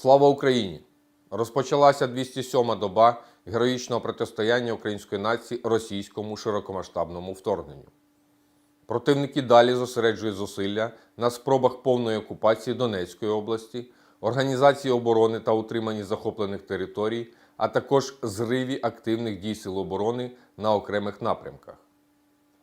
Слава Україні! Розпочалася 207-ма доба героїчного протистояння української нації російському широкомасштабному вторгненню. Противники далі зосереджують зусилля на спробах повної окупації Донецької області, організації оборони та утриманні захоплених територій, а також зриві активних дій сил оборони на окремих напрямках.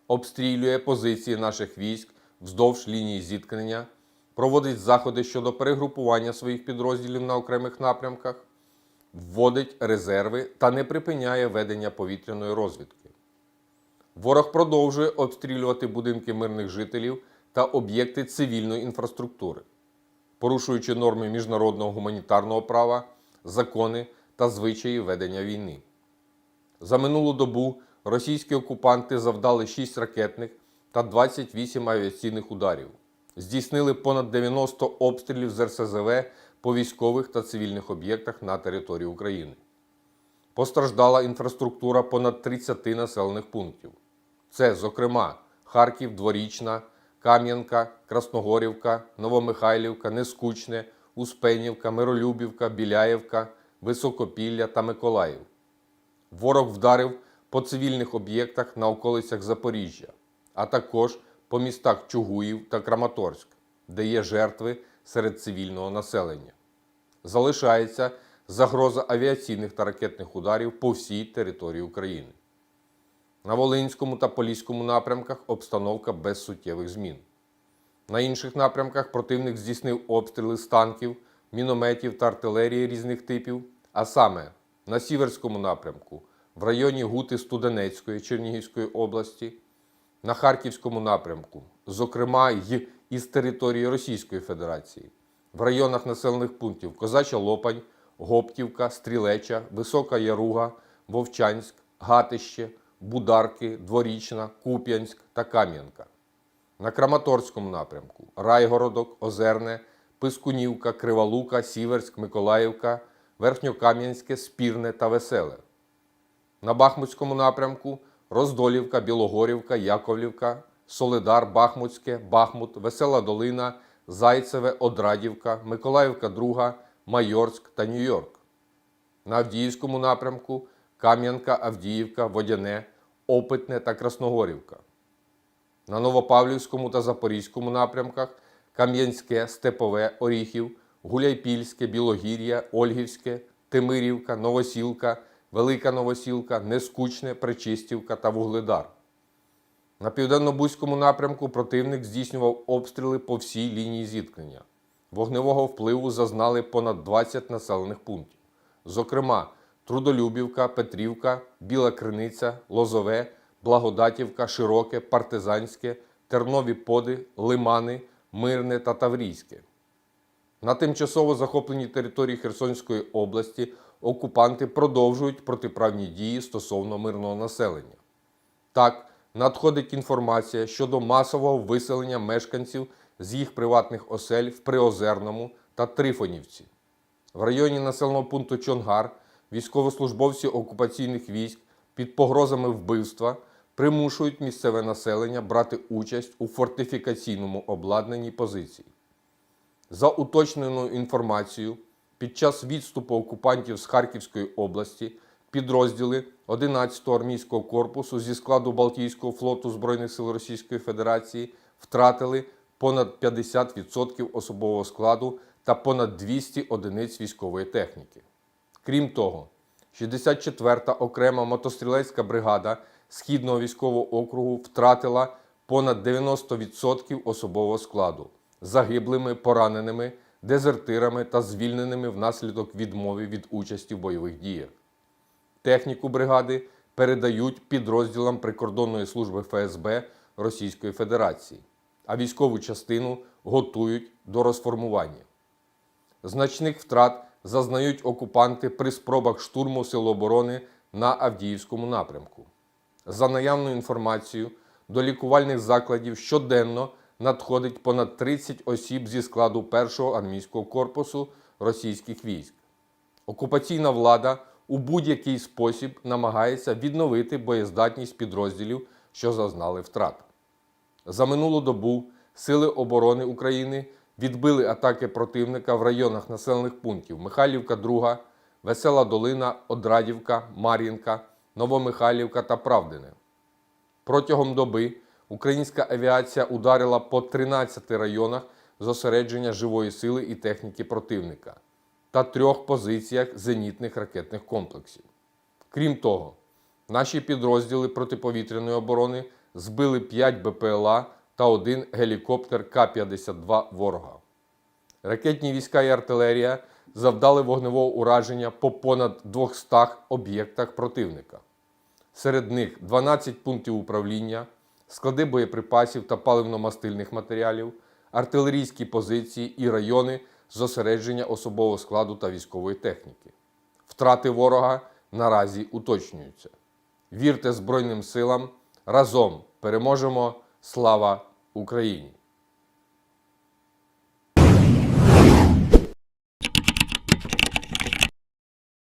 Обстрілює позиції наших військ вздовж лінії зіткнення, проводить заходи щодо перегрупування своїх підрозділів на окремих напрямках, вводить резерви та не припиняє ведення повітряної розвідки. Ворог продовжує обстрілювати будинки мирних жителів та об'єкти цивільної інфраструктури, порушуючи норми міжнародного гуманітарного права, закони та звичаї ведення війни. За минулу добу російські окупанти завдали 6 ракетних та 28 авіаційних ударів, здійснили понад 90 обстрілів з РСЗВ по військових та цивільних об'єктах на території України. Постраждала інфраструктура понад 30 населених пунктів. Це, зокрема, Харків, Дворічна, Кам'янка, Красногорівка, Новомихайлівка, Нескучне, Успенівка, Миролюбівка, Біляєвка, Високопілля та Миколаїв. Ворог вдарив по цивільних об'єктах на околицях Запоріжжя, а також по містах Чугуїв та Краматорськ, де є жертви серед цивільного населення. Залишається загроза авіаційних та ракетних ударів по всій території України. На Волинському та Поліському напрямках обстановка без суттєвих змін. На інших напрямках противник здійснив обстріли з танків, мінометів та артилерії різних типів, а саме на Сіверському напрямку, в районі Гути Студенецької Чернігівської області, на Харківському напрямку, зокрема й із території Російської Федерації, в районах населених пунктів Козача Лопань, Гоптівка, Стрілеча, Висока Яруга, Вовчанськ, Гатище, Бударки, Дворічна, Куп'янськ та Кам'янка. На Краматорському напрямку Райгородок, Озерне, Пискунівка, Криволука, Сіверськ, Миколаївка, Верхньокам'янське, Спірне та Веселе. На Бахмутському напрямку Роздолівка, Білогорівка, Яковлівка, Солидар, Бахмутське, Бахмут, Весела Долина, Зайцеве, Одрадівка, Миколаївка, Друга, Майорськ та Нью-Йорк. На Авдіївському напрямку Кам'янка, Авдіївка, Водяне, Опитне та Красногорівка. На Новопавлівському та Запорізькому напрямках Кам'янське, Степове, Оріхів, Гуляйпільське, Білогір'я, Ольгівське, Тимирівка, Новосілка, Велика Новосілка, Нескучне, Пречистівка та Вугледар. На південно-бузькому напрямку противник здійснював обстріли по всій лінії зіткнення. Вогневого впливу зазнали понад 20 населених пунктів. Зокрема, Трудолюбівка, Петрівка, Біла Криниця, Лозове, Благодатівка, Широке, Партизанське, Тернові Поди, Лимани, Мирне та Таврійське. На тимчасово захопленій території Херсонської області окупанти продовжують протиправні дії стосовно мирного населення. Так, надходить інформація щодо масового виселення мешканців з їх приватних осель в Приозерному та Трифонівці. В районі населеного пункту Чонгар військовослужбовці окупаційних військ під погрозами вбивства примушують місцеве населення брати участь у фортифікаційному обладнанні позицій. За уточненою інформацією, під час відступу окупантів з Харківської області підрозділи 11-го армійського корпусу зі складу Балтійського флоту Збройних сил Російської Федерації втратили понад 50% особового складу та понад 200 одиниць військової техніки. Крім того, 64-та окрема мотострілецька бригада Східного військового округу втратила понад 90% особового складу загиблими, пораненими, дезертирами та звільненими внаслідок відмови від участі в бойових діях. Техніку бригади передають підрозділам прикордонної служби ФСБ Російської Федерації, а військову частину готують до розформування. Значних втрат зазнають окупанти при спробах штурму Сил оборони на Авдіївському напрямку. За наявною інформацією, до лікувальних закладів щоденно надходить понад 30 осіб зі складу першого армійського корпусу російських військ. Окупаційна влада у будь-який спосіб намагається відновити боєздатність підрозділів, що зазнали втрат. За минулу добу Сили оборони України відбили атаки противника в районах населених пунктів Михайлівка, 2, Весела Долина, Одрадівка, Мар'їнка, Новомихайлівка та Правдине. Протягом доби українська авіація ударила по 13 районах зосередження живої сили і техніки противника та трьох позиціях зенітних ракетних комплексів. Крім того, наші підрозділи протиповітряної оборони збили 5 БПЛА та один гелікоптер К-52 ворога. Ракетні війська і артилерія завдали вогневого ураження по понад 200 об'єктах противника. Серед них 12 пунктів управління, склади боєприпасів та паливно-мастильних матеріалів, артилерійські позиції і райони зосередження особового складу та військової техніки. Втрати ворога наразі уточнюються. Вірте Збройним силам! Разом переможемо! Слава Україні!